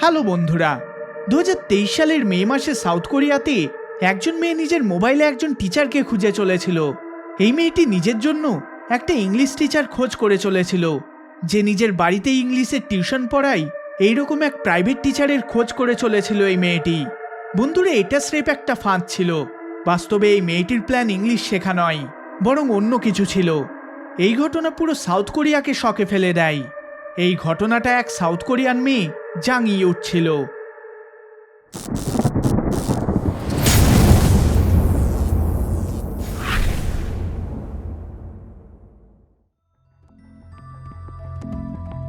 Hello বন্ধুরা দু হাজার তেইশ সালের মে মাসে সাউথ কোরিয়াতে একজন মেয়ে নিজের মোবাইলে একজন টিচারকে খুঁজে চলেছিল। এই মেয়েটি নিজের জন্য একটা ইংলিশ টিচার খোঁজ করে চলেছিল। যে নিজের বাড়িতে ইংলিশের টিউশন পড়ায় এইরকম এক প্রাইভেট টিচারের খোঁজ করে চলেছিল এই মেয়েটি। বন্ধুরা, এটা স্রেফ একটা ফাঁদ ছিল। বাস্তবে এই মেয়েটির প্ল্যান ইংলিশ শেখা নয়, বরং অন্য কিছু ছিল। এই ঘটনা পুরো সাউথ কোরিয়াকে শকে ফেলে দেয়। এই ঘটনাটা এক সাউথ কোরিয়ান মেয়ে জাং উঠছিল।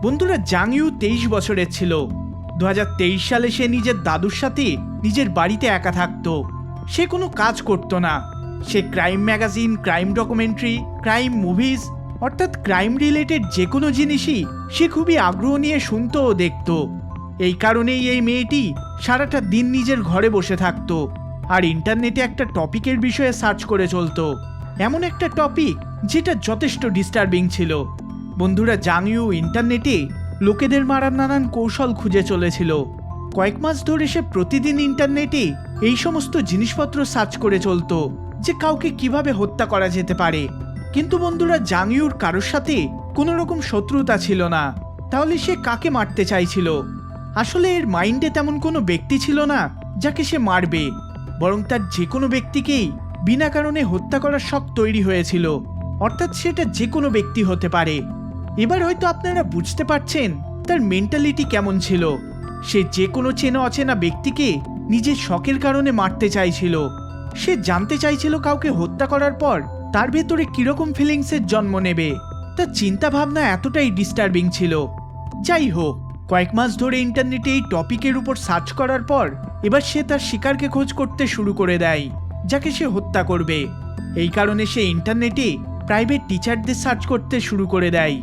বন্ধুরা জাং ইউ তেইশ বছরের ছিল। দু হাজার তেইশ সালে সে নিজের দাদুর সাথে নিজের বাড়িতে একা থাকতো। সে কোনো কাজ করতো না। সে crime magazine, crime documentary, crime movies অর্থাৎ ক্রাইম রিলেটেড যে কোনো জিনিসই সে খুবই আগ্রহ নিয়ে শুনতো ও দেখতো। এই কারণেই এই মেয়েটি সারাটা দিন নিজের ঘরে বসে থাকতো আর ইন্টারনেটে একটা টপিকের বিষয়ে সার্চ করে চলতো। এমন একটা টপিক যেটা যথেষ্ট ডিস্টার্বিং ছিল। বন্ধুরা জাংইউ ইন্টারনেটে লোকেদের মারার নানান কৌশল খুঁজে চলেছিল। কয়েক মাস ধরে সে প্রতিদিন ইন্টারনেটে এই সমস্ত জিনিসপত্র সার্চ করে চলতো যে কাউকে কীভাবে হত্যা করা যেতে পারে। কিন্তু বন্ধুরা জাংইউর কারোর সাথে কোনো রকম শত্রুতা ছিল না। তাহলে সে কাকে মারতে চাইছিল? আসলে এর মাইন্ডে তেমন কোনো ব্যক্তি ছিল না যাকে সে মারবে। বরং তার যে কোনো ব্যক্তিকেই বিনা কারণে হত্যা করার শখ তৈরি হয়েছিল। অর্থাৎ সেটা যে কোনো ব্যক্তি হতে পারে। এবার হয়তো আপনারা বুঝতে পারছেন তার মেন্টালিটি কেমন ছিল। সে যে কোনো চেনা অচেনা ব্যক্তিকে নিজের শখের কারণে মারতে চাইছিল। সে জানতে চাইছিল কাউকে হত্যা করার পর তার ভেতরে কীরকম ফিলিংসের জন্ম নেবে? তার চিন্তা ভাবনা এতটাই ডিস্টার্বিং ছিল। যাই হোক, কয়েক মাস ধরে ইন্টারনেটে এই টপিকের উপর সার্চ করার পর, এবার সে তার শিকারকে খোঁজ করতে শুরু করে দেয়, যাকে সে হত্যা করবে। এই কারণে সে ইন্টারনেটে প্রাইভেট টিচারদের সার্চ করতে শুরু করে দেয়।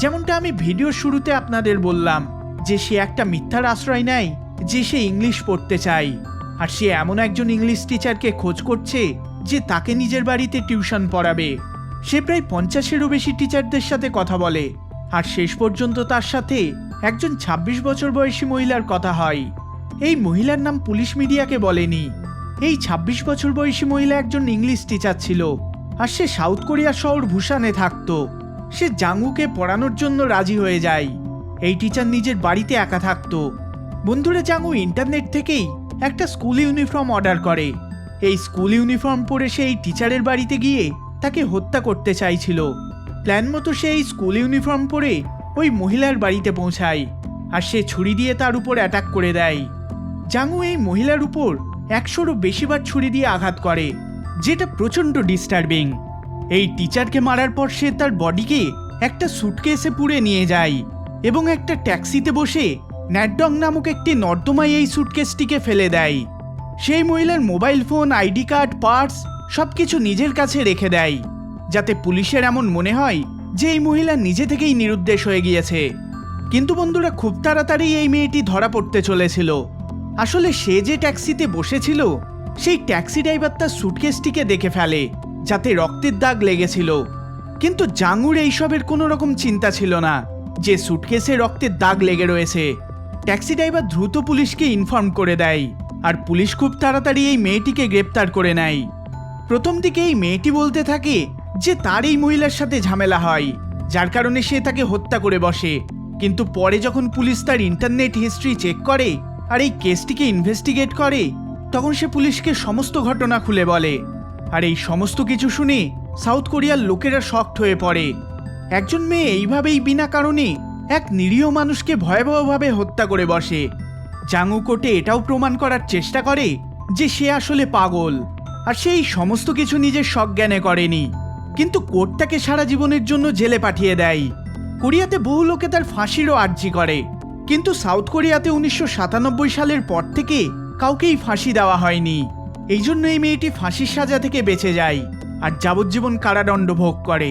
যেমনটা আমি ভিডিওর শুরুতে আপনাদের বললাম, যে সে একটা মিথ্যার আশ্রয় নেয়, যে সে ইংলিশ পড়তে চায়। আর সে এমন একজন ইংলিশ টিচারকে খোঁজ করছে যে তাকে নিজের বাড়িতে টিউশন পড়াবে। সে প্রায় পঞ্চাশেরও বেশি টিচারদের সাথে কথা বলে। আর শেষ পর্যন্ত তার সাথে একজন ২৬ বছর বয়সী মহিলার কথা হয়। এই মহিলার নাম পুলিশ মিডিয়াকে বলেনি। এই ২৬ বছর বয়সী মহিলা একজন ইংলিশ টিচার ছিল। আর সে সাউথ কোরিয়া শহর ভুসানে থাকতো। সে জাঙ্গুকে পড়ানোর জন্য রাজি হয়ে যায়। এই টিচার নিজের বাড়িতে একা থাকতো। বন্ধুরা, জাঙ্গু ইন্টারনেট থেকেই একটা স্কুল ইউনিফর্ম অর্ডার করে। এই স্কুল ইউনিফর্ম পরে সে এই টিচারের বাড়িতে গিয়ে তাকে হত্যা করতে চাইছিল। প্ল্যান মতো সে এই স্কুল ইউনিফর্ম পরে ওই মহিলার বাড়িতে পৌঁছায় আর সে ছুরি দিয়ে তার উপর অ্যাটাক করে দেয়। জাঙ্গু এই মহিলার উপর একশোরও বেশিবার ছুরি দিয়ে আঘাত করে, যেটা প্রচণ্ড ডিস্টার্বিং এই টিচারকে মারার পর সে তার বডিকে একটা সুটকেসে পুড়ে নিয়ে যায় এবং একটা ট্যাক্সিতে বসে ন্যাডডং নামক একটি নর্দমায় এই সুটকেসটিকে ফেলে দেয়। সেই মহিলার mobile phone, ID card, purse সব কিছু নিজের কাছে রেখে দেয়। যাতে পুলিশের এমন মনে হয় যে এই মহিলা নিজে থেকেই নিরুদ্দেশ হয়ে গিয়েছে। কিন্তু বন্ধুরা, খুব তাড়াতাড়ি এই মেয়েটি ধরা পড়তে চলেছিল। আসলে সে যে ট্যাক্সিতে বসেছিল, সেই ট্যাক্সি ড্রাইভার তার সুটকেসটিকে দেখে ফেলে, যাতে রক্তের দাগ লেগেছিল। কিন্তু জাঙ্গুর এইসবের কোনো রকম চিন্তা ছিল না যে সুটকেসে রক্তের দাগ লেগে রয়েছে। ট্যাক্সি ড্রাইভার দ্রুত পুলিশকে ইনফর্ম করে দেয়। আর পুলিশ খুব তাড়াতাড়ি এই মেয়েটিকে গ্রেপ্তার করে নেয়। প্রথম দিকে এই মেয়েটি বলতে থাকে যে তার এই মহিলার সাথে ঝামেলা হয়, যার কারণে সে তাকে হত্যা করে বসে। কিন্তু পরে যখন পুলিশ তার ইন্টারনেট হিস্ট্রি চেক করে আর এই কেসটিকে ইনভেস্টিগেট করে, তখন সে পুলিশকে সমস্ত ঘটনা খুলে বলে। আর এই সমস্ত কিছু শুনে সাউথ কোরিয়ার লোকেরা শক্ট হয়ে পড়ে। একজন মেয়ে এইভাবেই বিনা কারণে এক নিরীহ মানুষকে ভয়াবহভাবে হত্যা করে বসে। জাঙ্গু কোর্টে এটাও প্রমাণ করার চেষ্টা করে যে সে আসলে পাগল, আর সেই সমস্ত কিছু নিজের সজ্ঞানে করেনি। কিন্তু কোর্ট তাকে সারা জীবনের জন্য জেলে পাঠিয়ে দেয়। কোরিয়াতে বহু লোকে তার ফাঁসিরও আর্জি করে। কিন্তু সাউথ কোরিয়াতে উনিশশো সাতানব্বই সালের পর থেকে কাউকেই ফাঁসি দেওয়া হয়নি। এই জন্য এই মেয়েটি ফাঁসির সাজা থেকে বেঁচে যায়, আর যাবজ্জীবন কারাদণ্ড ভোগ করে।